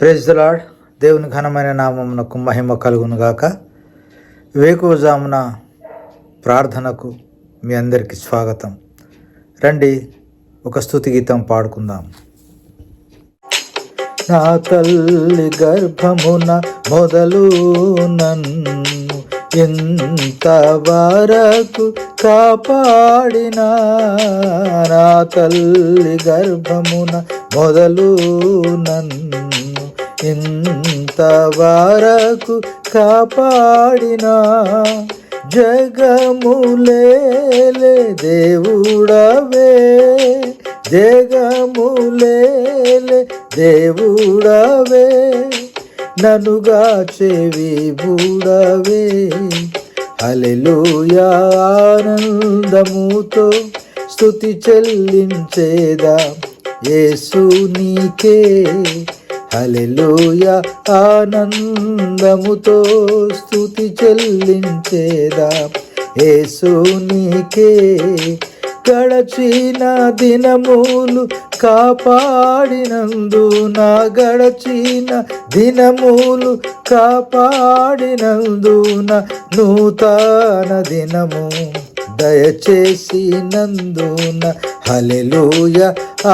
Praise lord దేవుని ఘనమైన నామమునకు మహిమ కలుగును గాక వేకువజామున ప్రార్థనకు మీ అందరికీ స్వాగతం. రండి ఒక స్థుతి గీతం పాడుకుందాం. నా తల్లి గర్భమున మొదలు నన్ను ఎంత వరకు కాపాడిన. నా తల్లి గర్భమున మొదలు నన్ను ఇంత వరకు కాపాడిన జగములేలే దేవుడవే. జగములేలే దేవుడవే. ననుగా చెవి బూడవే. హల్లెలూయా ఆనందముతో స్థుతి చెల్లించేదా. యేసు నీకే అలెలోయ ఆనందముతో స్థుతి చెల్లించేదా. ఏసునికే గడచిన దినములు కాపాడినందు నా గడచిన దినములు కాపాడినందు నా నూతన దినము. దయచేసి నందున హలెలూయ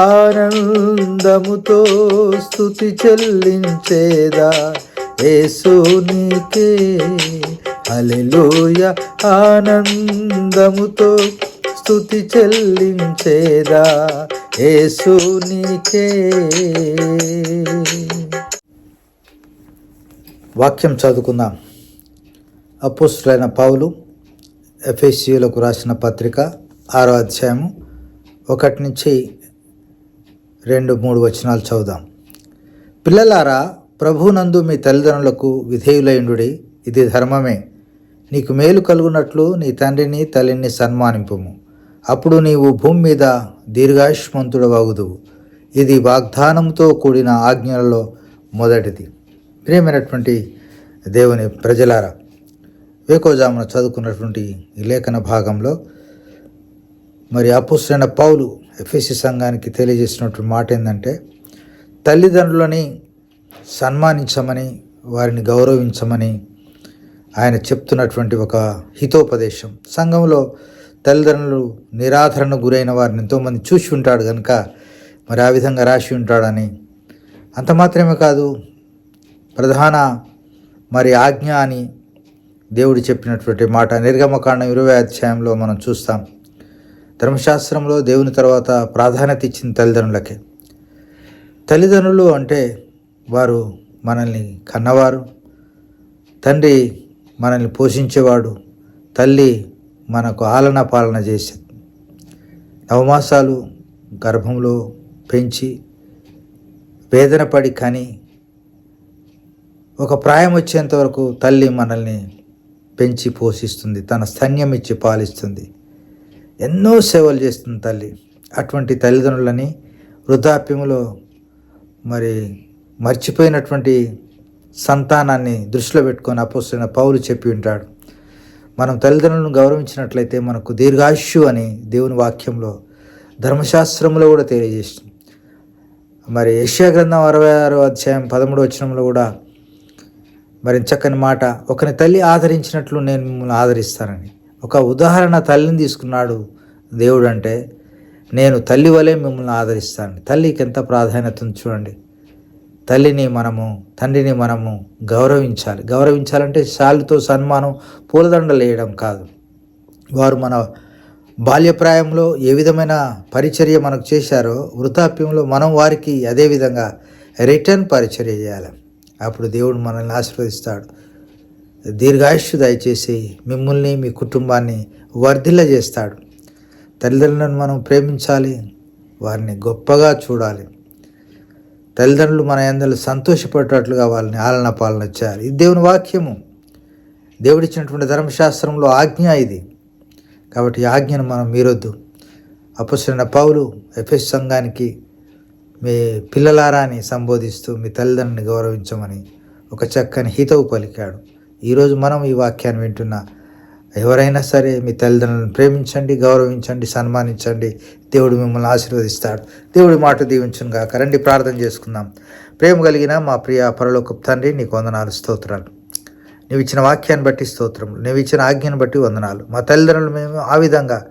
ఆనందముతో స్థుతి చెల్లించేదా ఏసునికే నీకే హలెలూయ ఆనందముతో స్తుతి చెల్లించేదా ఏసునికే వాక్యం చదువుకుందాం. అపోస్తులైన పావులు ఎఫ్ఎస్సిలకు రాసిన పత్రిక ఆరో అధ్యాయము ఒకటి నుంచి రెండు మూడు వచనాలు చదువుదాం. పిల్లలారా ప్రభునందు మీ తల్లిదండ్రులకు విధేయులైండుడి ఇది ధర్మమే. నీకు మేలు కలుగునట్లు నీ తండ్రిని తల్లిని సన్మానింపుము. అప్పుడు నీవు భూమి మీద దీర్ఘాయుష్మంతుడవగుదువు. ఇది వాగ్దానంతో కూడిన ఆజ్ఞలలో మొదటిది. ప్రియమైనటువంటి దేవుని ప్రజలారా వేకోజామున చదువుకున్నటువంటి లేఖన భాగంలో మరి అపుసైన పౌలు ఎఫ్ఎస్సి సంఘానికి తెలియజేసినటువంటి మాట ఏంటంటే తల్లిదండ్రులని సన్మానించమని వారిని గౌరవించమని ఆయన చెప్తున్నటువంటి ఒక హితోపదేశం. సంఘంలో తల్లిదండ్రులు నిరాధరణ గురైన వారిని ఎంతోమంది చూసి ఉంటాడు కనుక మరి ఆ విధంగా రాసి ఉంటాడని. అంత మాత్రమే కాదు ప్రధాన మరి ఆజ్ఞ అని దేవుడు చెప్పినటువంటి మాట నిర్గమకాండం ఇరవై అధ్యాయంలో మనం చూస్తాం. ధర్మశాస్త్రంలో దేవుని తర్వాత ప్రాధాన్యత ఇచ్చిన తల్లిదండ్రులకే. తల్లిదండ్రులు అంటే వారు మనల్ని కన్నవారు తండ్రి మనల్ని పోషించేవాడు తల్లి మనకు ఆలన పాలన చేసేది నవమాసాలు గర్భంలో పెంచి వేదన పడి కానీ ఒక ప్రాయం వచ్చేంత వరకు తల్లి మనల్ని పెంచి పోషిస్తుంది తన స్తన్యం ఇచ్చి పాలిస్తుంది. ఎన్నో సేవలు చేస్తుంది తల్లి. అటువంటి తల్లిదండ్రులని వృద్ధాప్యములో మరి మర్చిపోయినటువంటి సంతానాన్ని దృష్టిలో పెట్టుకొని అపోసిన పౌలు చెప్పి ఉంటాడు. మనం తల్లిదండ్రులను గౌరవించినట్లయితే మనకు దీర్ఘాయుష్యు అని దేవుని వాక్యంలో ధర్మశాస్త్రంలో కూడా తెలియజేస్తుంది. మరి యశ్యా గ్రంథం అరవై ఆరో అధ్యాయం పదమూడు వచనంలో కూడా మరి చక్కని మాట. ఒకని తల్లి ఆదరించినట్లు నేను మిమ్మల్ని ఆదరిస్తానని. ఒక ఉదాహరణ తల్లిని తీసుకున్నాడు దేవుడు అంటే నేను తల్లి వలె మిమ్మల్ని ఆదరిస్తాను తల్లికి ఎంత ప్రాధాన్యత చూడండి. తల్లిని మనము తండ్రిని మనము గౌరవించాలి. గౌరవించాలంటే శాలుతో సన్మానం పూలదండలు వేయడం కాదు. వారు మన బాల్యప్రాయంలో ఏ విధమైన పరిచర్య మనకు చేశారో వృద్ధాప్యంలో మనం వారికి అదే విధంగా రిటర్న్ పరిచర్య చేయాలి. అప్పుడు దేవుడు మనల్ని ఆశీర్వదిస్తాడు. దీర్ఘాయుష్యు దయచేసి మిమ్మల్ని మీ కుటుంబాన్ని వర్ధిల్ల చేస్తాడు. తల్లిదండ్రులను మనం ప్రేమించాలి వారిని గొప్పగా చూడాలి. తల్లిదండ్రులు మన అందరూ సంతోషపడేటట్లుగా వాళ్ళని ఆలన పాలన చేయాలి. ఇది దేవుని వాక్యము. దేవుడిచ్చినటువంటి ధర్మశాస్త్రంలో ఆజ్ఞ ఇది. కాబట్టి ఆజ్ఞను మనం మీరొద్దు. అపసరైన పౌలు ఎఫ్ఎస్ సంఘానికి మీ పిల్లలారా అని సంబోధిస్తూ మీ తల్లిదండ్రుని గౌరవించమని ఒక చక్కని హితవు పలికాడు. ఈరోజు మనం ఈ వాక్యాన్ని వింటున్న ఎవరైనా సరే మీ తల్లిదండ్రులను ప్రేమించండి గౌరవించండి సన్మానించండి. దేవుడు మిమ్మల్ని ఆశీర్వదిస్తాడు. దేవుడి మాట దీవించును గాక. రండి ప్రార్థన చేసుకుందాం. ప్రేమ కలిగిన మా ప్రియ పరలోకు తండ్రి నీకు వందనాలు స్తోత్రాలు. నువ్వు ఇచ్చిన వాక్యాన్ని బట్టి స్తోత్రం నువ్వు ఇచ్చిన ఆజ్ఞను బట్టి వందనాలు. మా తల్లిదండ్రులు మేము ఆ విధంగా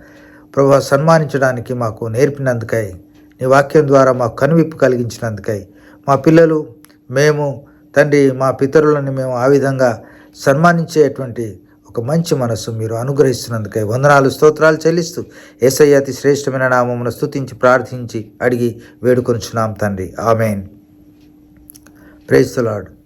ప్రభు సన్మానించడానికి మాకు నేర్పినందుకై నీ వాక్యం ద్వారా మాకు కనువిప్పు కలిగించినందుకై మా పిల్లలు మేము తండ్రి మా పితరులను మేము ఆ విధంగా సన్మానించేటువంటి ఒక మంచి మనస్సు మీరు అనుగ్రహిస్తున్నందుకై వందనాలు స్తోత్రాలు చెల్లిస్తూ ఏసయ్య అతి శ్రేష్టమైన నామమును స్తుతించి ప్రార్థించి అడిగి వేడుకొనుచున్నాం తండ్రి. ఆమెన్. ప్రేస్తులాడు